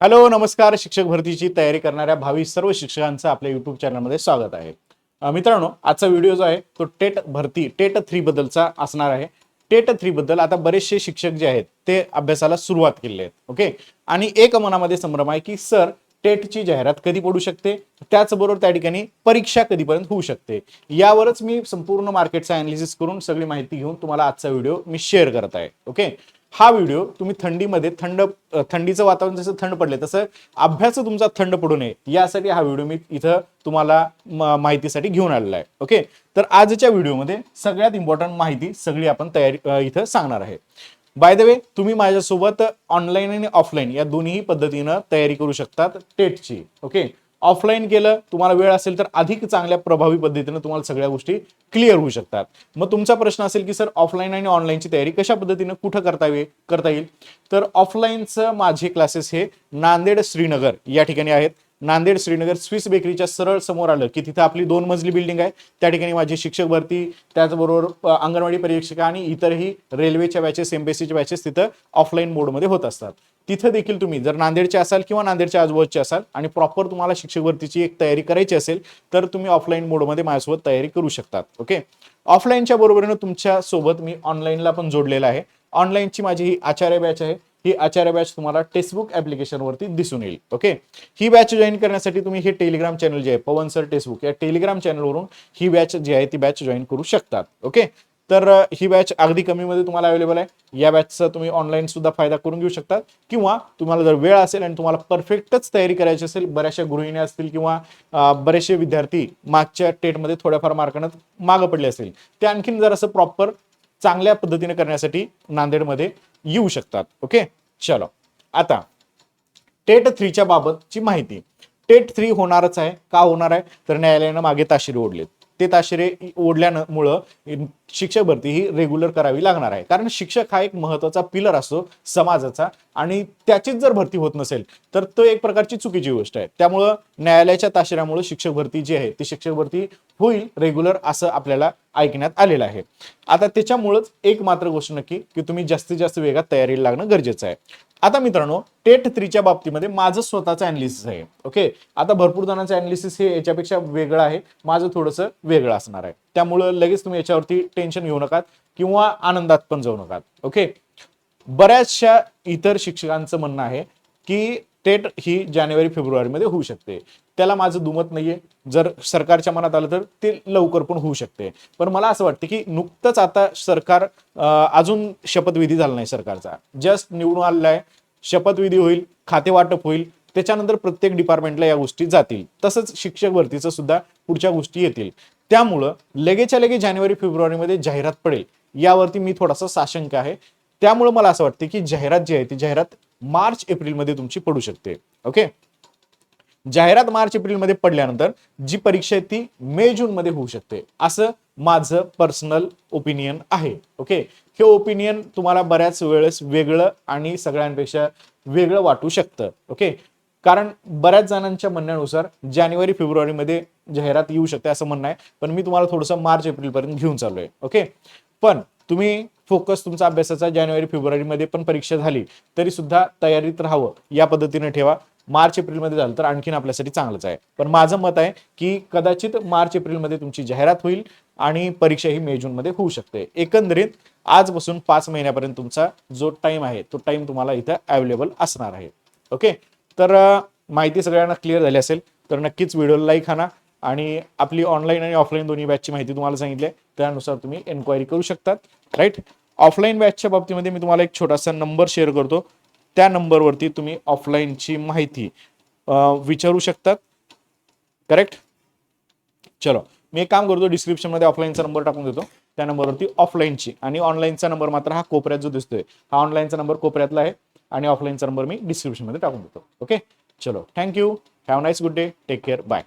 Hello नमस्कार. शिक्षक भरतीची तयारी करणाऱ्या भावी सर्व शिक्षकांचं आपल्या युट्यूब चॅनलमध्ये स्वागत आहे. मित्रांनो आजचा व्हिडिओ जो आहे तो टेट भरती टेट थ्री बद्दलचा असणार आहे. टेट थ्री बद्दल आता बरेचसे शिक्षक जे आहेत ते अभ्यासाला सुरुवात केली आहेत ओके? आणि एक मनामध्ये संभ्रम आहे की सर टेटची जाहिरात कधी पडू शकते? त्याचबरोबर त्या ठिकाणी परीक्षा कधीपर्यंत होऊ शकते. यावरच मी संपूर्ण मार्केटचा अनालिसिस करून सगळी माहिती घेऊन तुम्हाला आजचा व्हिडिओ मी शेअर करत आहे ओके? हा व्हिडिओ तुम्ही थंडीमध्ये थंड थंडीचं वातावरण जसं थंड पडले तसं अभ्यास तुमचा थंड पडू नये. यासाठी हा व्हिडिओ मी इथं तुम्हाला माहितीसाठी घेऊन आलेला आहे. ओके? तर आजच्या व्हिडिओमध्ये सगळ्यात इम्पॉर्टंट माहिती सगळी आपण तयारी इथं सांगणार आहे. बाय द वे तुम्ही माझ्यासोबत ऑनलाईन आणि ऑफलाईन या दोन्ही पद्धतीनं तयारी करू शकतात टेटची ओके? ऑफलाईन केलं तुम्हाला वेळ असेल तर अधिक चांगल्या प्रभावी पद्धतीनं तुम्हाला सगळ्या गोष्टी क्लिअर होऊ शकतात. मग तुमचा प्रश्न असेल की सर ऑफलाईन आणि ऑनलाईनची तयारी कशा पद्धतीनं कुठं करता येईल करता येईल? तर ऑफलाईनचं माझे क्लासेस हे नांदेड श्रीनगर या ठिकाणी आहेत. नांदेड श्रीनगर स्विस बेकरीच्या सरळ समोर आलं की तिथं आपली दोन मजली बिल्डिंग आहे. त्या ठिकाणी माझी शिक्षक भरती त्याचबरोबर अंगणवाडी परीक्षिका आणि इतरही रेल्वेच्या बॅचेस एमबीसीच्या बॅचेस तिथं ऑफलाईन मोडमध्ये होत असतात. तिथं देखील तुम्ही जर नांदेडचे असाल किंवा नांदेडच्या आजूबाजूचे असाल आणि प्रॉपर तुम्हाला शिक्षक भरतीची एक तयारी करायची असेल तर तुम्ही ऑफलाईन मोडमध्ये माझ्यासोबत तयारी करू शकतात ओके ऑफलाईनच्या बरोबरीनं तुमच्यासोबत मी ऑनलाईनला पण जोडलेला आहे. ऑनलाईनची माझी ही आचार्य बॅच आहे. ही आचार्य बॅच तुम्हाला टेक्स्टबुक ऍप्लिकेशनवरती दिसून येईल ओके ही बॅच जॉईन करण्यासाठी तुम्ही हे टेलिग्राम चॅनल जे आहे पवन सर टेक्स्टबुक या टेलिग्राम चॅनलवरून ही बॅच जी आहे ती बॅच जॉईन करू शकतात ओके तर ही बॅच अगदी कमीमध्ये तुम्हाला अवेलेबल आहे. या बॅचचा तुम्ही ऑनलाईन सुद्धा फायदा करून घेऊ शकता. किंवा तुम्हाला जर वेळ असेल आणि तुम्हाला परफेक्टच तयारी करायची असेल बऱ्याचशा गृहिणी असतील किंवा बरेचसे विद्यार्थी मागच्या टेटमध्ये थोड्याफार मार्कानं मागं पडले असेल ते आणखीन जर असं प्रॉपर चांगल्या पद्धतीने करण्यासाठी नांदेडमध्ये येऊ शकतात. ओके चलो. आता टेट थ्रीच्या बाबतची माहिती. टेट थ्री होणारच आहे. का होणार आहे? तर न्यायालयानं मागे ताशेरे ओढलेत. ते ताशिरे ओढल्यामुळं शिक्षक भरती ही रेग्युलर करावी लागणार आहे. कारण शिक्षक हा एक महत्त्वाचा पिलर असतो समाजाचा आणि त्याचीच जर भरती होत नसेल तर तो एक प्रकारची चुकीची गोष्ट आहे. त्यामुळं न्यायालयाच्या ताशिऱ्यामुळे शिक्षक भरती जी आहे ती शिक्षक भरती होईल रेग्युलर असं आपल्याला ऐकण्यात आलेलं आहे. आता त्याच्यामुळंच एक मात्र गोष्ट नक्की की तुम्ही जास्तीत जास्त वेगात तयारीला लागणं गरजेचं आहे. आता मित्रांनो टेट थ्रीच्या बाबतीमध्ये माझं स्वतःचं अनालिसिस आहे. ओके आता भरपूर जणांचं अनालिसिस हे याच्यापेक्षा वेगळं आहे. माझं थोडंसं वेगळं असणार आहे. त्यामुळं लगेच तुम्ही याच्यावरती टेन्शन घेऊ नका किंवा आनंदात पण जाऊ नका ओके बऱ्याचशा इतर शिक्षकांचं म्हणणं आहे की टेट ही जानेवारी फेब्रुवारीमध्ये होऊ शकते. त्याला माझं दुमत नाहीये. जर सरकारच्या मनात आलं तर ते लवकर पण होऊ शकते. पण मला असं वाटतं की नुकतंच आता सरकार अजून शपथविधी झाला नाही सरकारचा. जस्ट निवडून आलेला आहे शपथविधी होईल खाते वाटप होईल. त्याच्यानंतर प्रत्येक डिपार्टमेंटला या गोष्टी जातील. तसंच शिक्षक भरतीचं सुद्धा पुढच्या गोष्टी येतील. त्यामुळं लगेच्या लगेच जानेवारी फेब्रुवारीमध्ये जाहिरात पडेल. यावरती मी थोडासा साशंक आहे. त्यामुळे मला असं वाटतं की जाहिरात जी आहे ती जाहिरात मार्च एप्रिलमध्ये तुमची पडू शकते. ओके? जाहिरात मार्च एप्रिलमध्ये पडल्यानंतर जी परीक्षा आहे ती मे जून मध्ये होऊ शकते. असं माझं पर्सनल ओपिनियन आहे. ओके? हे ओपिनियन तुम्हाला बऱ्याच वेळेस वेगळं आणि सगळ्यांपेक्षा वेगळं वाटू शकतं. ओके? कारण बऱ्याच जणांच्या म्हणण्यानुसार जानेवारी फेब्रुवारीमध्ये जाहिरात येऊ शकते असं म्हणणं आहे. पण मी तुम्हाला थोडंसं मार्च एप्रिलपर्यंत घेऊन चालू आहे ओके? पण तुम्ही फोकस तुमचा अभ्यासाचा जानेवारी फेब्रुवारीमध्ये पण परीक्षा झाली तरी सुद्धा तयारीत राहावं. या पद्धतीने ठेवा. मार्च एप्रिलमध्ये झालं तर आणखीन आपल्यासाठी चांगलंच आहे. पण माझं मत आहे की कदाचित मार्च एप्रिलमध्ये तुमची जाहिरात होईल आणि परीक्षा ही मे जूनमध्ये होऊ शकते. एकंदरीत आजपासून पाच महिन्यापर्यंत तुमचा जो टाइम आहे तो टाइम तुम्हाला इथं अवेलेबल असणार आहे. ओके? तर माहिती सगळ्यांना क्लिअर झाली असेल तर नक्कीच व्हिडिओला लाईक आणा आणि आपली ऑनलाईन आणि ऑफलाईन दोन्ही बॅचची माहिती तुम्हाला सांगितली आहे त्यानुसार तुम्ही एन्क्वायरी करू शकतात राईट ऑफलाईन बॅचच्या बाबतीमध्ये मी तुम्हाला एक छोटासा नंबर शेअर करतो. त्या नंबरवरती तुम्ही ऑफलाईनची माहिती विचारू शकतात करेक्ट चलो मी एक काम करतो डिस्क्रिप्शनमध्ये ऑफलाईनचा नंबर टाकून देतो. त्या नंबरवरती ऑफलाईनची आणि ऑनलाईनचा नंबर मात्र हा कोपऱ्यात जो दिसतोय हा ऑनलाईनचा नंबर कोपऱ्यातला आहे. आणि ऑफलाईनचा नंबर मी डिस्क्रिप्शनमध्ये टाकून देतो. ओके चलो. Thank you have nice good day take care bye